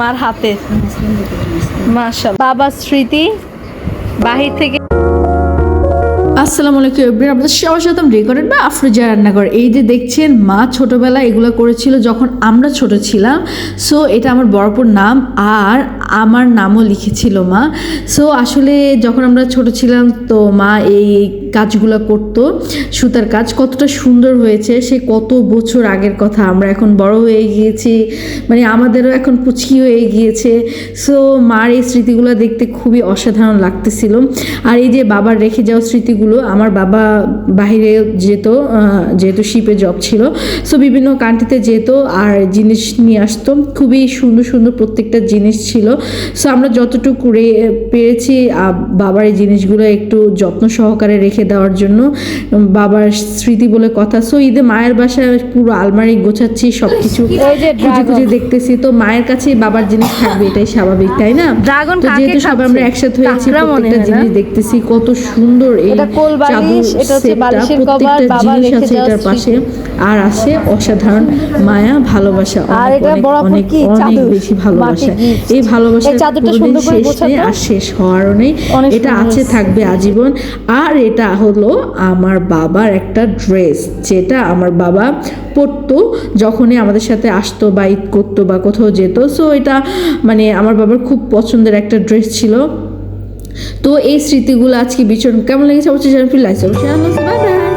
মার হাতে। মাশাল বাবার স্মৃতি বাহির থেকে আসসালামু আলাইকুম এভরিওয়ান আপনাদের সবার সাথে রেকর্ডেড বা আফরোজা রান্নাঘর। এই যে দেখছেন, মা ছোটবেলা এগুলো করেছিল যখন আমরা ছোট ছিলাম। সো এটা আমার বড়পুর নাম আর আমার নামও লিখেছিল মা। সো আসলে যখন আমরা ছোট ছিলাম তো মা এই কাজগুলো করতো, সুতার কাজ। কতটা সুন্দর হয়েছে, সে কত বছর আগের কথা। আমরা এখন বড় হয়ে গিয়েছি মানে আমাদেরও এখন পুচকি হয়ে গিয়েছে। সো মার এই স্মৃতিগুলো দেখতে খুবই অসাধারণ লাগতেছিল। আর এই যে বাবার রেখে যাওয়া স্মৃতিগুলো আমার বাবা বাইরে যেত যেহেতু শিপে জব ছিল সো বিভিন্ন কান্ট্রিতে যেত আর জিনিস নিয়ে আসতো খুবই সুন্দর সুন্দর প্রত্যেকটা জিনিস ছিল সো আমরা যতটুকু পেরেছি বাবার এই জিনিসগুলো একটু যত্ন সহকারে রেখে দেওয়ার জন্য বাবার স্মৃতি বলে কথা সো ঈদে মায়ের বাসায় পুরো আলমারি গোছাচ্ছি সব কিছু খুঁজে খুঁজে দেখতেছি তো মায়ের কাছে বাবার জিনিস থাকবে এটাই স্বাভাবিক তাই না? যেহেতু সবাই আমরা একসাথে হয়েছি প্রত্যেকটা জিনিস দেখতেছি কত সুন্দর এই কোল বালিশ, এটা হচ্ছে বালিশের কভার, প্রত্যেকটা রেখে আছে পাশে। আর আছে অসাধারণ মায়া ভালোবাসা আর অনেক এটা অনেক অনেক অনেক বেশি ভালোবাসা। এই ভালোবাসা কোনোদিন শেষ গোছাতো? নেই আর শেষ হওয়ারও নেই। এটা আছে থাকবে আজীবন। আর এটা হলো আমার বাবার একটা ড্রেস যেটা আমার বাবা পরতো যখনই আমাদের সাথে আসতো বা ঈদ করতো বা কোথাও যেত। সো এটা মানে আমার বাবার খুব পছন্দের একটা ড্রেস ছিল। তো এই স্মৃতিগুলো আজকে বিচরণ কেমন লেগেছে? অবশ্যই জানাবেন। Like bye bye